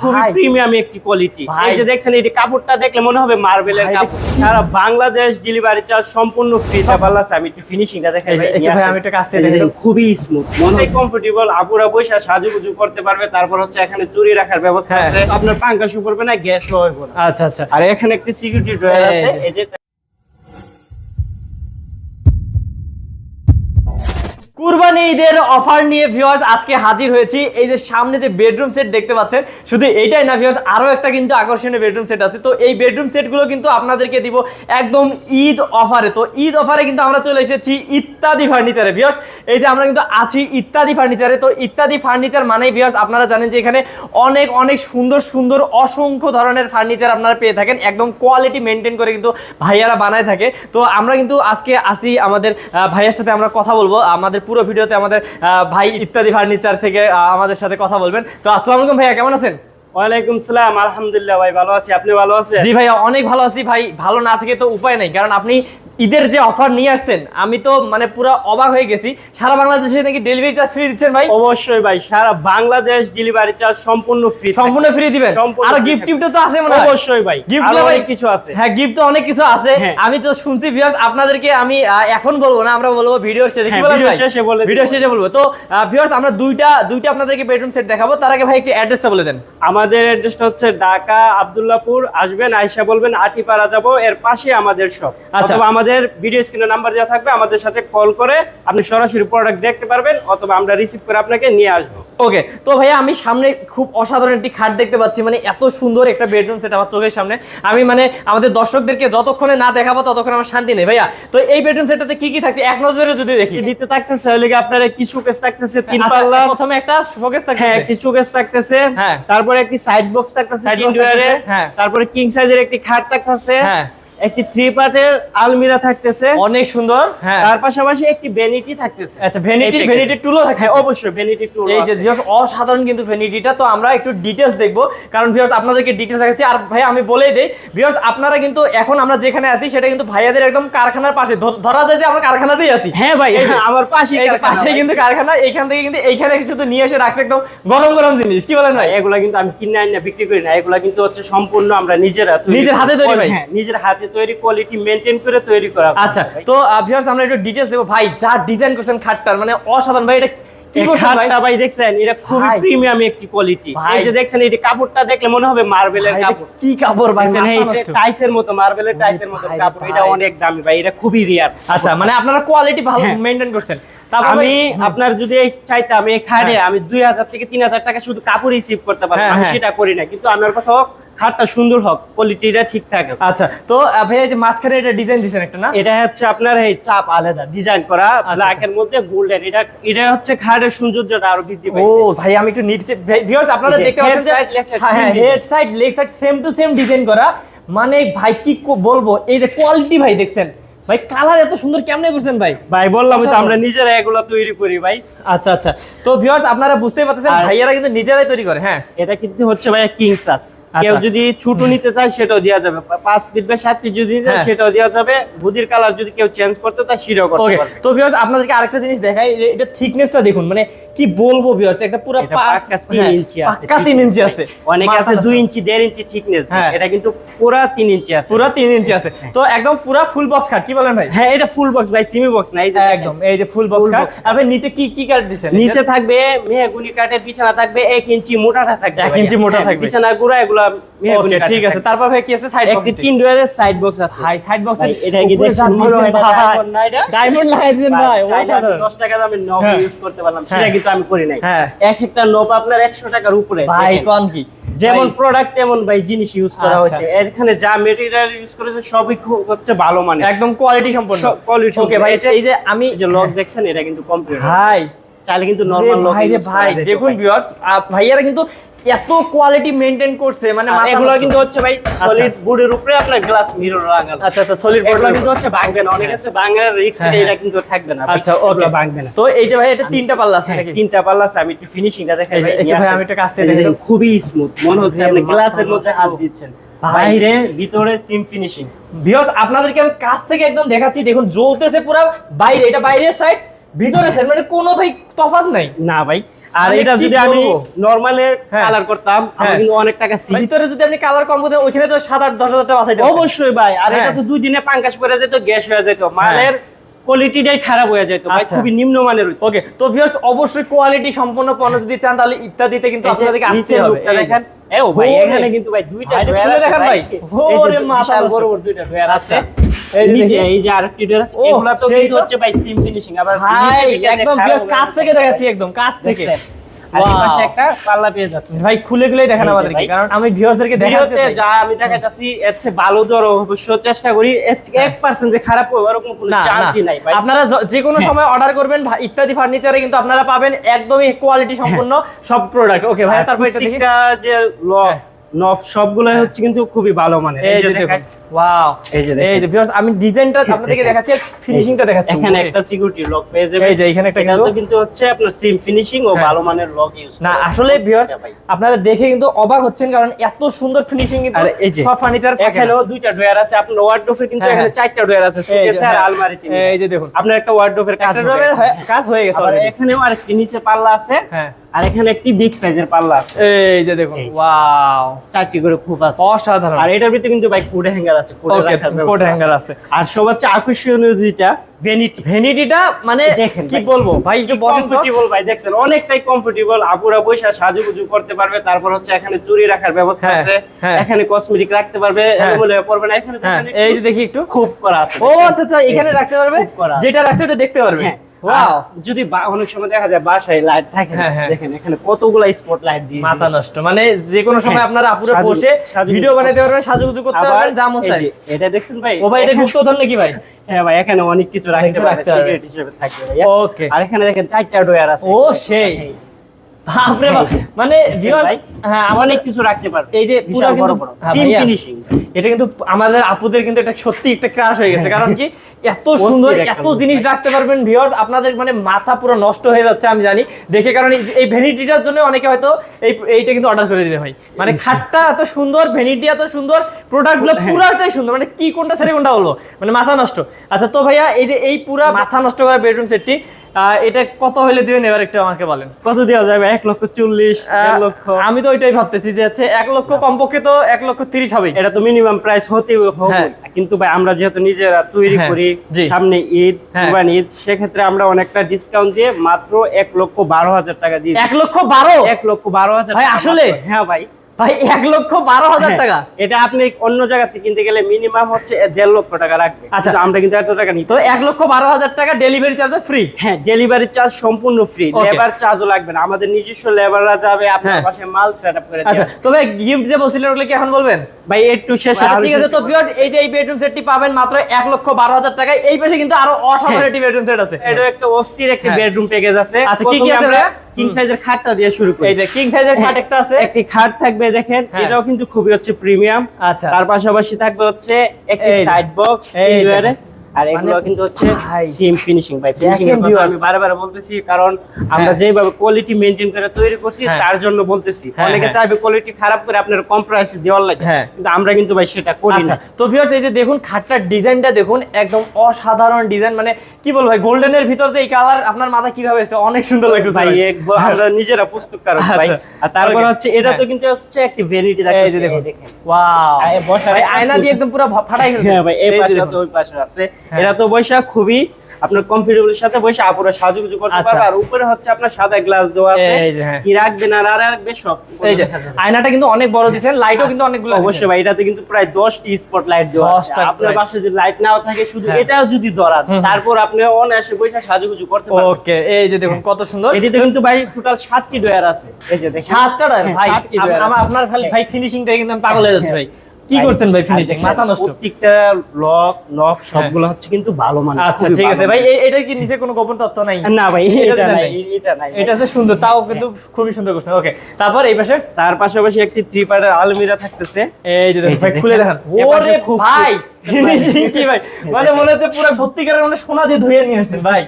খুবই। প্রিমিয়াম একটি কোয়ালিটি এই যে দেখছেন এই কাপড়টা দেখলে মনে হবে মার্বেলের কাপড়। সারা বাংলাদেশ ডেলিভারি চার্জ সম্পূর্ণ ফ্রি পারলাস আমি একটু ফিনিশিংটা দেখাই একটু কাছ থেকে খুবই স্মুথ মনে কমফোর্টেবল আপুরা বৈশা সাজুগুজু করতে পারবে তারপর হচ্ছে এখানে চুরি রাখার ব্যবস্থা হ্যাঁ। আছে। আপনার পাঙ্কাশও করবে না গ্যাস হবে না। আচ্ছা আচ্ছা। আর এখানে একটি সিকিউরিটি ড্রয়ার আছে। এই যে কুরবানি ঈদের অফার নিয়ে ভিউয়ার্স আজকে হাজির হয়েছি। এই যে সামনে যে বেডরুম সেট দেখতে পাচ্ছেন, শুধু এইটাই না ভিউয়ার্স আরও একটা কিন্তু আকর্ষণীয় বেডরুম সেট আছে। তো এই বেডরুম সেটগুলো কিন্তু আপনাদেরকে দিব একদম ঈদ অফারে তো ঈদ অফারে কিন্তু আমরা চলে এসেছি ইত্যাদি ফার্নিচারে ভিউয়ার্স এই যে আমরা কিন্তু আছি ইত্যাদি ফার্নিচারে তো ইত্যাদি ফার্নিচার মানেই ভিউয়ার্স আপনারা জানেন যে এখানে অনেক অনেক সুন্দর সুন্দর, অসংখ্য ধরনের ফার্নিচার আপনারা পেয়ে থাকেন। একদম কোয়ালিটি মেনটেন করে কিন্তু ভাইয়ারা বানায় থাকে। তো আমরা কিন্তু আজকে আসি আমাদের ভাইয়ের সাথে আমরা কথা বলব। আমাদের পুরো ভিডিওতে আমাদের ভাই ইত্যাদি ফার্নিচার থেকে আমাদের সাথে কথা বলবেন। তো আসসালামু আলাইকুম ভাইয়া, কেমন আছেন? ওয়ালাইকুম সালাম আলহামদুলিল্লাহ ভাই ভালো আছি। আপনি ভালো আছেন? জি ভাইয়া অনেক ভালো আছি ভাই। ভালো না থেকে তো উপায় নেই কারণ আপনি ঈদের যে অফার নিয়ে আসছেন আমি তো মানে পুরো অবাক হয়ে গেছি। সারা বাংলাদেশে নাকি ডেলিভারি চার্জ ফ্রি দিচ্ছেন ভাই? অবশ্যই ভাই সারা বাংলাদেশ ডেলিভারি চার্জ সম্পূর্ণ ফ্রি সম্পূর্ণ ফ্রি দিবেন? আর গিফট। টিফট তো আছে মনে অবশ্যই ভাই গিফট অনেক কিছু আছে। হ্যাঁ গিফট তো অনেক কিছু আছে। হ্যাঁ। আমি তো শুনছি ভিউয়ার্স আপনাদেরকে আমি এখন বলব না আমরা বলব ভিডিও শেষে। কি হ্যাঁ, বলেন শেষে বলে ভিডিও শেষে বলব। তো ভিউয়ার্স আমরা দুইটা দুইটা আপনাদেরকে বেডরুম সেট দেখাবো। তার আগে ভাই একটু অ্যাড্রেসটা বলে দেন। আমাদের অ্যাড্রেসটা হচ্ছে ঢাকা আব্দুল্লাহপুর আসবেন আয়সা বলবেন আটিপাড়া যাব এর পাশে আমাদের শপ আচ্ছা। অথবা আমাদের ভিডিও স্ক্রিনে নাম্বার দেওয়া থাকবে আমাদের সাথে কল করে আপনি সরাসরি প্রোডাক্ট দেখতে পারবেন অথবা আমরা রিসিভ করে আপনাকে নিয়ে আসব। ওকে তো ভাইয়া আমি সামনে খুব অসাধারণ একটি খাট দেখতে পাচ্ছি মানে এত সুন্দর একটা বেডরুম সেট আমার চোখের সামনে। আমি মানে আমাদের দর্শকদেরকে যতক্ষণে না দেখাবো ততক্ষণ আমার শান্তি নেই। ভাইয়া তো এই বেডরুম সেটটাতে কি কি থাকছে? এক নজরে যদি দেখি। দিতে থাকতেছে লিগে আপনার একটি শোকেস থাকতেছে তিন আচ্ছা, পাল্লা। প্রথমে একটা শোকেস থাকছে হ্যাঁ একটি শোকেস থাকতেছে। হ্যাঁ। তারপরে একটি সাইড বক্স থাকতেছে সাইড হ্যাঁ। তারপরে কিং সাইজের একটি খাট থাকতেছে। হ্যাঁ। একটি থ্রি পার্টের আলমিরা থাকতেছে। অনেক সুন্দর হ্যাঁ। তার পাশাপাশি একটি ভ্যানিটি থাকতেছে। আচ্ছা ভ্যানিটি ভ্যানিটি টুলও থাকে হ্যাঁ অবশ্যই ভ্যানিটি টুল এই যে ভিউয়ার্স অসাধারণ কিন্তু ভ্যানিটিটা। তো আমরা একটু ডিটেলস দেখব কারণ ভিউয়ার্স আপনাদেরকে ডিটেলস দেখাচ্ছি। আর ভাই আমি বলেই দেই ভিউয়ার্স আপনারা কিন্তু এখন আমরা যেখানে আছি সেটা কিন্তু ভাইয়াদের একদম কারখানার পাশে। ধরা যায় যে আমরা কারখানাতেই আছি। হ্যাঁ ভাই এই যে, আমার পাশে পাশে কিন্তু কারখানা এইখান থেকে কিন্তু এইখানে শুধু নিয়ে এসে রাখছে একদম গরম গরম জিনিস। কি বলেন ভাই? এগুলা কিন্তু আমি কিনে আনি না বিক্রি করি না। এগুলা কিন্তু হচ্ছে সম্পূর্ণ আমরা নিজেরা নিজের হাতে তৈরি ভাই? হ্যাঁ নিজের হাতে তৈরি কোয়ালিটি মেনটেন করে তৈরি করা আচ্ছা তো ভিউয়ার্স আমরা একটু ডিটেলস দেবো। ভাই যা ডিজাইন করছেন খাটটার মানে অসাধারণ। ভাই এটা খাটটা ভাই? দেখছেন খুবই ভাই। প্রিমিয়াম একটি কোয়ালিটি এই যে দেখছেন এই কাপড়টা দেখলে মনে হবে মার্বেলের কাপড়। কি কাপড় ভাই? এই টাইসের মতো মার্বেলের টাইসের মতো কাপড়। এটা অনেক দামি ভাই এটা খুবই রিয়ার আচ্ছা মানে আপনারা কোয়ালিটি ভালো হ্যাঁ। করছেন। আমি আপনার যদি চাইতাম এই খাটে হ্যাঁ। আমি দুই হাজার থেকে তিন হাজার টাকা শুধু কাপড় রিসিভ করতে পারব হ্যাঁ। সেটা করি না কিন্তু আমার কথা খাটটা সুন্দর হোক কোয়ালিটিটা ঠিক থাকে। আচ্ছা তো ভাই এই যে মাঝখানে এটা ডিজাইন দিছেন একটা না? এটা হচ্ছে আপনার এই চাপ আলাদা ডিজাইন করা ব্ল্যাক এর মধ্যে গোল্ডেন এটা এটা হচ্ছে খাটের সৌন্দর্যটা আরও বৃদ্ধি পাইছে। ও ভাই আমি একটু নিচে ভিউয়ার্স আপনারা দেখতে পাচ্ছেন same head side leg side same to same design করা। মানে ভাই কি বলব এই যে কোয়ালিটি ভাই দেখছেন? ভাই কালার এত সুন্দর কেমনে করছেন ভাই? ভাই বললাম তো আমরা নিজেরা এগুলো তৈরি করি ভাই। আচ্ছা আচ্ছা। তো ভিউয়ার্স আপনারা বুঝতেই পারতেছেন ভাইয়ারা কিন্তু নিজেরাই তৈরি করে হ্যাঁ? এটা কিন্তু হচ্ছে ভাই কিং সাস আচ্ছা। কেউ যদি ছোট নিতে চায় সেটাও দেওয়া যাবে। পাঁচ ফিট বা সাত ফিট যদি নিতে হ্যাঁ। সেটাও দেওয়া যাবে। বুদির কালার যদি কেউ চেঞ্জ করতে চায় সেটাও করতে পারবে। তো ভিউয়ার্স আপনাদেরকে আরেকটা জিনিস দেখাই যে এটা থিকনেসটা দেখুন মানে কি বলব ভিউয়ার্স একটা পুরো পাঁচ তিন হ্যাঁ, ইঞ্চি আছে পাক্কা তিন ইঞ্চি আছে। অনেকে আছে দুই ইঞ্চি দেড় ইঞ্চি থিকনেস হ্যাঁ। এটা কিন্তু পুরা তিন ইঞ্চি আছে। পুরো তিন ইঞ্চি আছে। তো একদম পুরো ফুল বক্স খাট কি বলেন ভাই? হ্যাঁ এটা ফুল বক্স ভাই সিমি বক্স না এই যে একদম এই যে ফুল বক্স খাট ভাই নিচে কি কি কাট দিছেন? নিচে থাকবে মেহগুনি কাঠের বিছানা থাকবে এক ইঞ্চি মোটাটা থাকবে এক ইঞ্চি মোটা থাকবে। বিছানা গুড়া এগুলা মেহগুনি ওকে ঠিক আছে। তারপর ভাই কি আছে? সাইড একটি তিন ডয়ারের সাইড বক্স আছে। হাই সাইড বক্স এটা কি দেখছেন? হয় এটা diamond না এটা? ডায়মন্ড লাগাই ভাই অসাধারণ। 10 টাকা দামে নব হ্যাঁ। ইউজ করতে পারলাম হ্যাঁ। সেটা কিন্তু আমি করি নাই। এক একটা নব আপনার 100 টাকার উপরে ভাই কোন কি? যেমন প্রোডাক্ট তেমন ভাই জিনিস ইউজ করা আচ্ছা। হয়েছে। এখানে যা মেটেরিয়াল ইউজ করেছে সবই খুব হচ্ছে ভালো মানে একদম কোয়ালিটি সম্পন্ন। quality ওকে ভাই এই যে- আমি যে লক দেখছেন এটা কিন্তু কমপ্লিট ভাই। চাইলে কিন্তু নরমাল লক ভাই দেখুন ভিউয়ার্স ভাইয়ারা কিন্তু এত কোয়ালিটি মেনটেন করছে মানে এগুলো কিন্তু হচ্ছে ভাই সলিড বোর্ডের উপরে আপনার গ্লাস মিরর লাগানো আচ্ছা আচ্ছা সলিড এগুলো কিন্তু হচ্ছে ভাঙবে না। অনেক হচ্ছে ভাঙার রিস্ক হ্যাঁ, এটা হ্যাঁ। কিন্তু থাকবে না। আচ্ছা ভাঙবে না। তো এই যে ভাই এটা তিনটা পাল্লা আছে হ্যাঁ, নাকি? তিনটা পাল্লা আছে আমি একটু ফিনিশিংটা দেখাই ভাই ভাই আমি একটু কাছ থেকে দেখি। খুবই স্মুথ মনে হচ্ছে আপনি গ্লাসের মধ্যে হাত দিচ্ছেন। বাইরে ভিতরে সিম ফিনিশিং ভিউয়ার্স আপনাদেরকে আমি কাছ থেকে একদম দেখাচ্ছি দেখুন জ্বলতেছে পুরো বাইরে এটা বাইরের সাইড ভিতরে সাইড মানে কোনো ভাই তফাৎ নাই। না ভাই আর এটা যদি আমি নরমালে হ্যাঁ। কালার করতাম আমার হ্যাঁ। কিন্তু অনেক টাকা সিল ভিতরে যদি আপনি কালার কম করতেন ওইখানে তো সাত আট দশ হাজার টাকা বাঁচাইতে অবশ্যই ভাই আর এটা হ্যাঁ। তো দুই দিনে পাঙ্কাশ পরে যেত গ্যাস হয়ে যেত মালের কোয়ালিটিটাই খারাপ হয়ে যেত ভাই আচ্ছা। খুবই নিম্নমানের হইতো। ওকে তো ভিউয়ার্স অবশ্যই কোয়ালিটি সম্পন্ন পণ্য যদি চান তাহলে ইত্যাদিতে কিন্তু আপনাদেরকে আসতে হবে দেখেন এ ভাই এখানে কিন্তু ভাই দুইটা ভাই, ড্রয়ার আছে দেখান ভাই ভাই। ওরে মাথা বড় দুইটা ড্রয়ার আছে এই যে নিচে এই যে আরেকটি ড্রয়ার আছে এগুলা তো কিন্তু হচ্ছে ভাই সিম ফিনিশিং আবার নিচে একদম খারাপ কাছ থেকে দেখাচ্ছি একদম কাছ থেকে। আর এই পাশে একটা পাল্লা পেয়ে যাচ্ছে। ভাই খুলে খুলেই দেখান আমাদেরকে কারণ আমি ভিউয়ার্সদেরকে দেখাতে চাই। যা আমি দেখাইতাছি এর চেয়ে ভালো দর অবশ্য চেষ্টা করি এর থেকে যে খারাপ হবে ওরকম কোনো চান্সই নাই ভাই। আপনারা য- কোনো হ্যাঁ। সময় অর্ডার করবেন ইত্যাদি ফার্নিচারে কিন্তু আপনারা পাবেন একদমই কোয়ালিটি সম্পন্ন সব প্রোডাক্ট ওকে ভাই তারপর এটা দেখি। যে লক হ্যাঁ। নফ সবগুলো হচ্ছে কিন্তু খুবই ভালো মানে এই যে দেখাই ওয়াও এই যে দেখেন। এই যে ভিউয়ার্স আমি ডিজাইনটা আপনাদেরকে দেখাচ্ছি ফিনিশিংটা দেখাচ্ছি। এখানে একটা সিকিউরিটি লক পেয়ে যাবেন। এই যে এখানে একটা কিন্তু- কিন্তু হচ্ছে আপনার সিম ফিনিশিং ও হ্যাঁ। ভালো মানের লক ইউজ না আসলে ভিউয়ার্স আপনারা দেখে কিন্তু অবাক হচ্ছেন কারণ এত সুন্দর ফিনিশিং কিন্তু আর সব ফার্নিচার এখানেও দুইটা ড্রয়ার আছে আপনার কিন্তু হ্যাঁ, এখানে হ্যাঁ। চারটা ড্রয়ার আছে সুকেসে আর আলমারিতে মিলে। এই যে দেখুন। আপনার একটা ওয়ার্ডরোফের কাজ কাজ হয়ে গেছে। এখানেও আরেকটি নিচে পাল্লা আছে। হ্যাঁ। আর এখানে একটি বিগ সাইজের পাল্লা আছে। এই যে দেখুন। ওয়াও চারটি করে খুব আছে। অসাধারণ। আর এটার ভিতরে কিন্তু ভাই কোড হ্যাঙ্গার আছে হ্যাঙ্গার আছে। আর সবচেয়ে আকর্ষণীয় যেটা ভ্যানিটি ভ্যানিটিটা মানে দেখেন কি বলব? ভাই একটু কমফোর্টেবল ভাই দেখছেন অনেকটাই কমফোর্টেবল আপুরা সাজুগুজু করতে পারবে তারপর হচ্ছে এখানে চুরি রাখার ব্যবস্থা হ্যাঁ, আছে হ্যাঁ। এখানে কসমেটিক রাখতে পারবে হ্যাঁ। এলোমেলো না এখানে এই যে দেখি একটু। খুব করা আছে ও আচ্ছা আচ্ছা এখানে রাখতে পারবে। যেটা রাখছে ওটা দেখতে পারবে। ওয়াও যদি অনেক সময় দেখা যায় বাসায় লাইট থাকে হ্যাঁ, হ্যাঁ। দেখেন এখানে কতগুলা স্পট লাইট দিয়ে মাথা নষ্ট। মানে যে কোনো সময় হ্যাঁ, আপনারা আপুরে বসে ভিডিও বানাতে পারবেন সাজুগুজু করতে পারবেন যা মন চাই এটা দেখছেন ভাই? ও ভাই এটা গুপ্তধন নাকি ভাই? হ্যাঁ ভাই এখানে অনেক কিছু রাখতে কিছু পারবে রাখতে সিগারেট হিসেবে থাকবে ওকে আর এখানে দেখেন চারটা ডয়ার আছে। ও, সেই। বাপরে বাপ। মানে হ্যাঁ অনেক কিছু রাখতে পারবে। এই যে পুরো বড় বড়। হ্যাঁ, সিম ভাইয়া, ফিনিশিং এটা কিন্তু আমাদের আপুদের কিন্তু এটা সত্যি একটা ক্রাশ হয়ে গেছে। কারণ কি এত সুন্দর এত জিনিস রাখতে পারবেন ভিউয়ার্স আপনাদের মানে মাথা পুরো নষ্ট হয়ে যাচ্ছে আমি জানি। দেখে কারণ এই- ভ্যানিটিটার জন্য অনেকে হয়তো এই এইটা কিন্তু অর্ডার করে দিবে ভাই। মানে খাটটা এত সুন্দর ভ্যানিটি এত সুন্দর প্রোডাক্টগুলো হ্যাঁ। পুরাটাই সুন্দর। মানে কি কোনটা ছেড়ে কোনটা হলো? মানে মাথা নষ্ট। আচ্ছা তো ভাইয়া এই যে এই পুরা মাথা নষ্ট করা বেডরুম সেটটি এটা কত হলে দিবেন? এবার একটু আমাকে বলেন। কত দেওয়া যাবে? এক লক্ষ চল্লিশ লক্ষ। আমি তো ওইটাই ভাবতেছি যে হচ্ছে এক লক্ষ কমপক্ষে তো এক লক্ষ তিরিশ হবে এটা তো মিনিমাম প্রাইস হতে হবে। হ্যাঁ। কিন্তু ভাই আমরা যেহেতু নিজেরা তৈরি হ্যাঁ, করি সামনে ঈদ হ্যাঁ। ঈদ সেক্ষেত্রে আমরা অনেকটা ডিসকাউন্ট দিয়ে মাত্র এক লক্ষ বারো হাজার টাকা দিয়ে এক লক্ষ বারো? এক লক্ষ বারো হাজার আসলে? হ্যাঁ ভাই। ভাই এক লক্ষ বারো হাজার হ্যাঁ, টাকা এটা আপনি অন্য জায়গা থেকে কিনতে গেলে মিনিমাম হচ্ছে দেড় লক্ষ টাকা লাগবে আচ্ছা। আমরা কিন্তু এত টাকা নিতে তো এক লক্ষ বারো হাজার টাকা ডেলিভারি চার্জ ফ্রি হ্যাঁ ডেলিভারি চার্জ সম্পূর্ণ ফ্রি লেবার চার্জও লাগবে না আমাদের নিজস্ব লেবাররা যাবে আপনার হ্যাঁ। পাশে মাল সেট আপ করে আচ্ছা। তবে গিফট যে বলছিলেন ওগুলো কি এখন বলবেন ভাই একটু শেষে ঠিক আছে তো ভিউয়ার্স এই যে এই বেডরুম সেটটি পাবেন মাত্র এক লক্ষ বারো হাজার টাকায় এই পাশে কিন্তু আরও অসাধারণ হ্যাঁ। একটি বেডরুম সেট আছে এটা একটা অস্থির একটা। বেডরুম প্যাকেজ আছে আচ্ছা, কি কি আছে? কিং সাইজের খাটটা দিয়ে শুরু করি। এই যে কিং সাইজের খাট একটা আছে। একটি খাট থাকবে দেখেন হ্যাঁ। এটাও কিন্তু খুবই হচ্ছে প্রিমিয়াম আচ্ছা। তার পাশাপাশি থাকবে হচ্ছে একটি সাইড বক্স এই। আর এগুলো মানে কিন্তু হচ্ছে। সেম ফিনিশিং ভাই। ফিনিশিং আমি বারবার বলতেছি কারণ আমরা হ্যাঁ। যেভাবে কোয়ালিটি মেইনটেইন করে তৈরি করছি হ্যাঁ। তার জন্য বলতেছি। হ্যাঁ, অনেকে। চাইবে কোয়ালিটি খারাপ করে আপনার কম প্রাইসে দেওয়ার লাগে। কিন্তু আমরা কিন্তু ভাই সেটা করি আচ্ছা না। তো ভিউয়ার্স এই যে দেখুন খাটটার ডিজাইনটা দেখুন একদম অসাধারণ ডিজাইন মানে কি বলব ভাই গোল্ডেনের ভিতর যে এই কালার আপনার মাথা কীভাবে এসেছে? অনেক সুন্দর লাগছে ভাই। এক ব- আমরা নিজেরা প্রস্তুত কারণ ভাই। আচ্ছা। আর তারপর হচ্ছে এটা তো। কিন্তু হচ্ছে একটি যে দেখুন। ওয়াও ভাই আয়না দিয়ে একদম পুরো ফাটাই হ্যাঁ ভাই এই পাশে আছে ওই পাশে আছে। এটা তো বৈশা খুবই আপনার কমফোর্টেবল সাথে বসে আপুরা সাজুগুজু করতে আচ্ছা। পারবে। আর উপরে হচ্ছে আপনার সাদা গ্লাস দেওয়া আছে। হ্যাঁ। কি রাখবেন আর আর রাখবে সব এই যে আয়নাটা কিন্তু অনেক বড় দিয়েছেন লাইটও কিন্তু অনেকগুলো অবশ্যই ভাই এটাতে কিন্তু প্রায় 10টি স্পট লাইট দেওয়া আছে। আপনার পাশে যদি লাইট নাও থাকে শুধু হ্যাঁ। এটাও যদি ধরান তারপর আপনি অনায়াসে বসে সাজুগুজু করতে পারবেন। ওকে এই যে দেখুন কত সুন্দর। এটিতে কিন্তু ভাই টোটাল সাতটি ডয়ার আছে। এই যে দেখেন। সাতটা ডয়ার হ্যাঁ, ভাই আপনার খালি ভাই ফিনিশিং থেকে কিন্তু আমি পাগল হয়ে যাচ্ছি ভাই। কি করছেন ভাই ফিনিশিং মাথা নষ্ট? প্রত্যেকটা লক নফ সবগুলো হচ্ছে কিন্তু ভালো আচ্ছা ঠিক আছে। ভাই এটা কি নিচে কোনো গোপন তথ্য নাই? না ভাই এটা নাই? এটা নাই। এটা সুন্দর তাও কিন্তু খুবই সুন্দর করছেন। ওকে তারপর এই পাশে? তার পাশাপাশি একটি থ্রি পার্টের আলমিরা থাকতেছে। এই যে ভাই খুলে দেখেন। ওরে ভাই! ফিনিশিং কি ভাই? মানে মনে হচ্ছে পুরো সত্যিকারের মানে সোনা দিয়ে ধুয়ে নিয়ে আসছেন ভাই।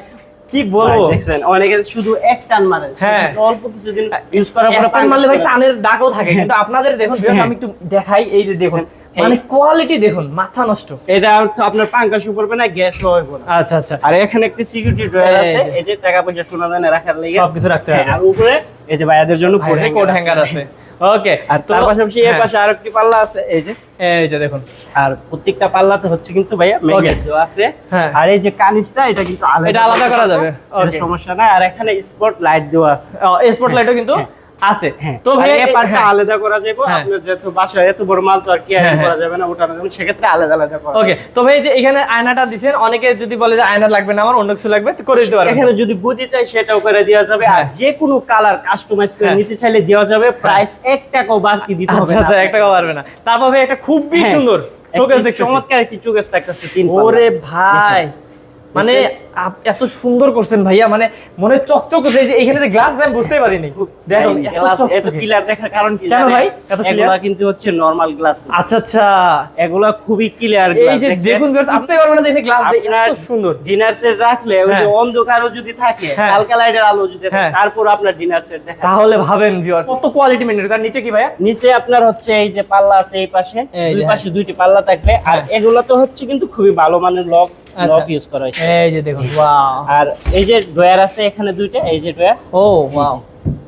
কি বলব? দেখছেন অনেকে শুধু এক টান মারে হ্যাঁ। অল্প কিছুদিন ইউজ করার পরে একটা মারলে ভাই টানের দাগও থাকে কিন্তু আপনাদের দেখুন হ্যাঁ। আমি একটু দেখাই এই যে দেখুন মানে কোয়ালিটি দেখুন মাথা নষ্ট। এটা হচ্ছে আপনার পাঙ্কাশ পড়বে না গ্যাস হবে না। আচ্ছা আচ্ছা। আর এখানে একটি সিকিউরিটি ড্রয়ার আছে। এই যে টাকা পয়সা সোনা দানে রাখার লেগে। সবকিছু রাখতে হ্যাঁ, হবে আর উপরে এই যে ভাইয়াদের জন্য কোট হ্যাঙ্গার আছে। ওকে আর তার পাশাপাশি এর পাশে আরেকটি পাল্লা আছে এই যে। এই যে দেখুন। আর প্রত্যেকটা পাল্লাতে হচ্ছে কিন্তু ভাইয়া ম্যাগনেট দেওয়া আছে। হ্যাঁ। আর এই যে কানিসটা এটা কিন্তু আলাদা এটা আলাদা করা যাবে। সমস্যা নাই। আর এখানে স্পট লাইট দেওয়া আছে। স্পট লাইটও কিন্তু আছে। হ্যাঁ। তো ভাই পার্টটা হ্যাঁ। আলাদা করা যাবে হ্যাঁ। আপনার যেহেতু বাসায় এত বড় মাল তো আর কি হ্যাঁ, করা যাবে না যাবে না, সেক্ষেত্রে আলাদা আলাদা করা ওকে তো ভাই যে এখানে আয়নাটা দিছেন অনেকে যদি বলে যে আয়না লাগবে না আমার অন্য কিছু লাগবে তো করে দিতে পারবেন। এখানে যদি বুঝতে চাই সেটাও করে দেওয়া যাবে। আর। যে কোনো কালার কাস্টমাইজ করে। নিতে চাইলে দেওয়া যাবে। প্রাইস এক টাকাও বাড়তি দিতে হবে আচ্ছা আচ্ছা একটা পারবে না। তারপর ভাই একটা খুবই। সুন্দর শোকেস দেখতে চমৎকার একটি চোকেস থাকতেছে তিন ওরে ভাই। মানে এত সুন্দর করছেন ভাইয়া মানে মনে চকচক করছে যে এখানে যে গ্লাস আমি বুঝতেই পারিনি। দেখুন ভাই, এত এত ক্লিয়ার দেখার কারণ কি জানেন? ভাই? এত? এগুলা কিন্তু হচ্ছে নরমাল গ্লাস আচ্ছা আচ্ছা। এগুলা খুবই ক্লিয়ার গ্লাস এই যে দেখুন viewers, আপনি পারবেন না যে এখানে গ্লাস এত সুন্দর। ডিনার সেট রাখলে ওই যে হ্যাঁ। অন্ধকারও যদি থাকে হ্যাঁ। হালকা লাইটের আলো যদি থাকে হ্যাঁ। তারপর আপনার ডিনার সেট দেখা তাহলে ভাবেন ভিউয়ার্স কত কোয়ালিটি মেনটেন আর নিচে কি ভাইয়া? নিচে আপনার হচ্ছে এই যে পাল্লা আছে এই পাশে দুই পাশে দুইটি পাল্লা থাকবে। আর এগুলা তো হচ্ছে কিন্তু খুবই ভালো মানের লক আচ্ছা। লক ইউজ করা হয়েছে। এই যে দেখুন। ওয়াও আর এই যে ডয়ার আছে এখানে দুইটা এই যে ডয়ার ও ওয়াও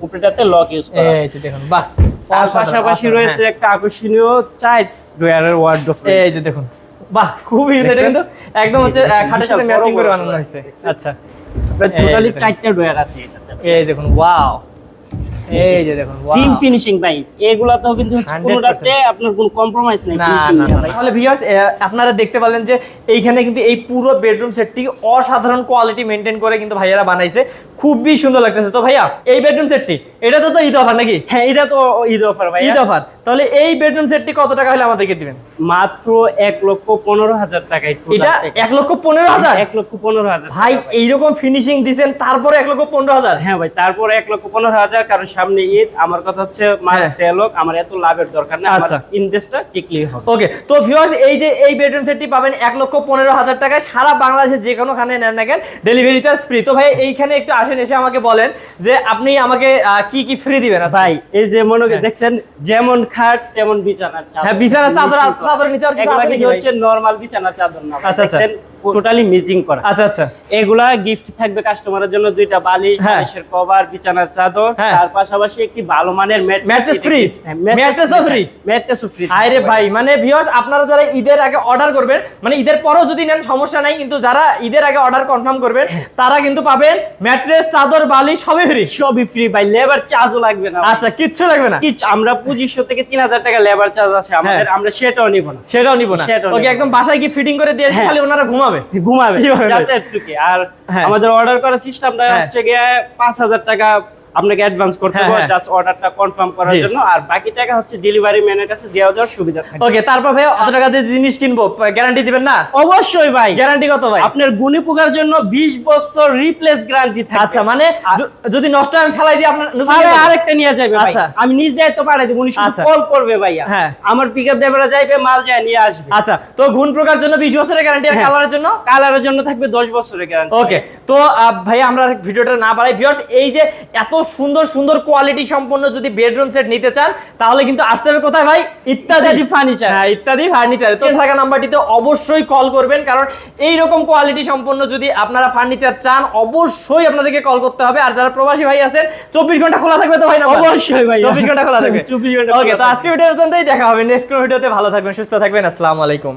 উপরেটাতে লক ইউজ করা এই যে দেখুন বাহ তার পাশাপাশি রয়েছে হ্যাঁ। একটা আকর্ষণীয় চাই ডয়ারের ওয়ার্ডরোব এই যে দেখুন বাহ খুবই এটা কিন্তু একদম হচ্ছে খাটের সাথে ম্যাচিং করে বানানো হয়েছে। আচ্ছা। টোটালি চারটা ডয়ার আছে এটাতে। এই দেখুন ওয়াও এই যে দেখুন সিম wow। ফিনিশিং ভাই এগুলা তো কিন্তু হচ্ছে 100% কোনোটাতে আপনার কোনো কম্প্রোমাইজ নেই ফিনিশিং না নিয়ে না। ভাই। তাহলে ভিউয়ার্স আপনারা দেখতে পারলেন যে এইখানে কিন্তু এই পুরো বেডরুম সেটটি অসাধারণ কোয়ালিটি মেনটেন করে কিন্তু ভাইয়ারা বানাইছে। খুবই সুন্দর লাগতেছে। তো ভাইয়া এই বেডরুম সেটটি এটা তো তো ঈদ অফার নাকি? হ্যাঁ এটা তো ঈদ অফার ভাই ঈদ অফার তাহলে এই বেডরুম সেটটি কত টাকা হলে আমাদেরকে দিবেন মাত্র এক লক্ষ পনেরো হাজার টাকায় এটা। এক লক্ষ পনেরো হাজার এক লক্ষ পনেরো হাজার ভাই টাকা এইরকম ফিনিশিং দিছেন তারপরে এক লক্ষ পনেরো হাজার হ্যাঁ ভাই তারপরে এক লক্ষ পনেরো হাজার কারণ সামনে ঈদ আমার কথা হচ্ছে মাল হ্যাঁ। সেল হোক আমার এত লাভের দরকার না আমার আচ্ছা। ইনভেস্টটা টিকলি হবে ওকে তো ভিউয়ার্স এই যে এই বেডরুম সেটটি পাবেন এক লক্ষ পনেরো হাজার টাকায় সারা বাংলাদেশে যে কোনো খানে নেন না কেন ডেলিভারি চার্জ ফ্রি তো ভাই এইখানে একটু আসেন এসে আমাকে বলেন যে আপনি আমাকে আহ, কি কি ফ্রি দিবেন? ভাই এই যে মনে হ্যাঁ। দেখছেন যেমন খাট তেমন বিছানার চাদর। হ্যাঁ, বিছানার চাদর আর চাদরের নিচে আর কিছু আছে কি হচ্ছে নরমাল বিছানার চাদর না আচ্ছা, আচ্ছা। টোটালি মিজিং করা। আচ্ছা আচ্ছা। এগুলা গিফট থাকবে কাস্টমারের জন্য দুইটা বালিশ হ্যাঁ। বালিশের কভার বিছানার চাদর হ্যাঁ। তার পাশাপাশি একটি ভালো মানের? ম্যাট্রেস ফ্রি আরে ভাই মানে ভিউয়ার্স আপনারা যারা ঈদের আগে অর্ডার করবেন মানে ঈদের পরেও যদি নেন সমস্যা নাই কিন্তু যারা ঈদের আগে অর্ডার কনফার্ম করবেন তারা কিন্তু পাবেন ম্যাট্রেস চাদর বালিশ সবই ফ্রি সবই ফ্রি ভাই লেবার চার্জও লাগবে না। আচ্ছা কিচ্ছু লাগবে না? কি আমরা পঁচিশশো থেকে তিন হাজার টাকা লেবার চার্জ আছে আমাদের আমরা সেটাও নিব না। সেটাও নিব না। সেটাও ওকে একদম বাসায় কি ফিটিং করে দিয়ে হ্যাঁ। খালি ওনারা ঘুমাবে। ঘুমাবে? ঘুমাবে। আর হ্যাঁ। আমাদের অর্ডার করার সিস্টেমটা হ্যাঁ। হচ্ছে গিয়ে পাঁচ হাজার টাকা আপনাকে অ্যাডভান্স করতে হ্যাঁ, হবে হ্যাঁ। জাস্ট অর্ডারটা কনফার্ম করার জন্য আর বাকি টাকা হচ্ছে ডেলিভারি ম্যানের কাছে দেওয়া দেওয়ার সুবিধা থাকে ওকে তারপর ভাই অত টাকা দিয়ে জিনিস কিনবো গ্যারান্টি দিবেন না অবশ্যই ভাই গ্যারান্টি কত ভাই আপনার গুণী পোকার জন্য 20 বছর রিপ্লেস গ্যারান্টি থাকবে আচ্ছা মানে যদি নষ্ট হয় আমি ফেলাই দিই আপনার। আরেকটা নিয়ে যাবে ভাই আচ্ছা। আমি নিজ দায়িত্ব পাঠাই দেব উনি শুধু আচ্ছা। কল করবে ভাইয়া হ্যাঁ। আমার পিকআপ ড্রাইভাররা যাইবে মাল যায় নিয়ে আসবে আচ্ছা তো গুণ প্রকার জন্য বিশ বছরের গ্যারান্টি আর হ্যাঁ। কালারের জন্য কালারের জন্য থাকবে 10 বছরের গ্যারান্টি ওকে তো ভাই আমরা ভিডিওটা না বাড়াই ভিউয়ার্স এই যে এত সুন্দর সুন্দর কোয়ালিটি সম্পন্ন যদি বেডরুম সেট নিতে চান তাহলে কিন্তু আসতে হবে কোথায় ভাই? ইত্যাদি ফার্নিচার হ্যাঁ ইত্যাদি ফার্নিচার তো থাকা নাম্বারটিতে অবশ্যই কল করবেন কারণ এই রকম কোয়ালিটি সম্পন্ন যদি আপনারা ফার্নিচার চান অবশ্যই আপনাদেরকে কল করতে হবে। আর যারা প্রবাসী ভাই আছেন চব্বিশ ঘণ্টা খোলা থাকবে তো ভাই না অবশ্যই ভাই চব্বিশ ঘণ্টা খোলা থাকবে। 24 ঘণ্টা ওকে তো আজকে ভিডিও পর্যন্তই দেখা হবে। নেক্সট ভিডিওতে ভালো থাকবেন সুস্থ থাকবেন। আসসালামু আলাইকুম।